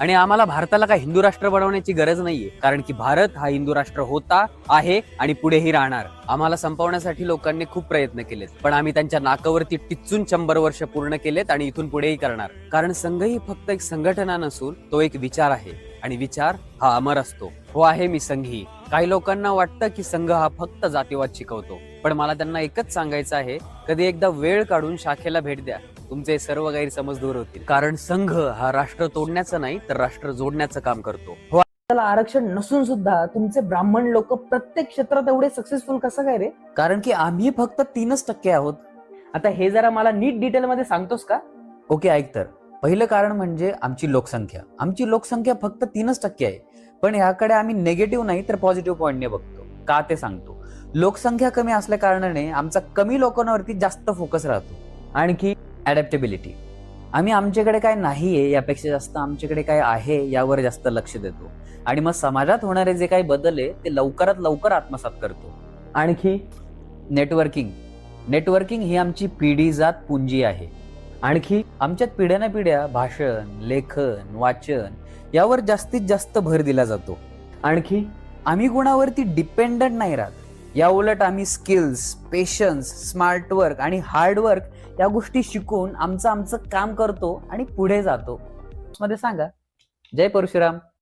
आणि आम्हाला भारताला काय हिंदू राष्ट्र बनवण्याची गरज नाहीये. कारण की भारत हा हिंदू राष्ट्र होता आहे आणि पुढेही राहणार. आम्हाला संपवण्यासाठी लोकांनी खूप प्रयत्न केलेत. पण आम्ही त्यांच्या नाकावरती टिच्चून शंभर वर्ष पूर्ण केलेत आणि इथून पुढेही करणार. कारण संघ ही फक्त एक संघटना नसून तो एक विचार आहे. आणि विचार हा अमर असतो. हो आहे मी संघी. काही लोकांना वाटतं की संघ हा फक्त जातीवाद शिकवतो. पण मला त्यांना एकच सांगायचं आहे कधी एकदा वेळ काढून शाखेला भेट द्या. तुमचे सर्व गैरसमज दूर होतील. कारण संघ हा राष्ट्र तोडण्याचं नाही तर राष्ट्र जोडण्याचं काम करतो. हो त्याला आरक्षण नसून सुद्धा तुमचे ब्राह्मण लोक प्रत्येक क्षेत्रात एवढे सक्सेसफुल कसं काय रे? कारण की आम्ही फक्त तीनच टक्के आहोत. आता हे जरा मला नीट डिटेल मध्ये सांगतोस का? ओके ऐक तर. पहिलं कारण म्हणजे आमची लोकसंख्या. आमची लोकसंख्या फक्त तीनच टक्के आहे. पण ह्याकडे आम्ही नेगेटिव्ह नाही तर पॉझिटिव्ह पॉईंटने बघतो. का ते सांगतो? लोकसंख्या कमी असल्या कारणाने आमचा कमी लोकांवरती जास्त फोकस राहतो. आणखी ॲडॅप्टेबिलिटी आम्ही आमच्याकडे काय नाही आहे यापेक्षा जास्त आमच्याकडे काय आहे यावर जास्त लक्ष देतो. आणि मग समाजात होणारे जे काही बदल आहे ते लवकरात लवकर आत्मसात करतो. आणखी नेटवर्किंग नेटवर्किंग ही आमची पिढी जात पुंजी आहे. आणखी आमच्यात पिढ्याना पिढ्या भाषण लेखन वाचन यावर जास्तीत जास्त भर दिला जातो. आणखी आम्ही कोणावरती डिपेंडंट नाही राहत. या उलट आम्ही स्किल्स पेशन्स स्मार्ट वर्क आणि हार्ड वर्क या गोष्टी शिकून आमचं आमचं काम करतो आणि पुढे जातो. मध्ये सांगा. जय परशुराम.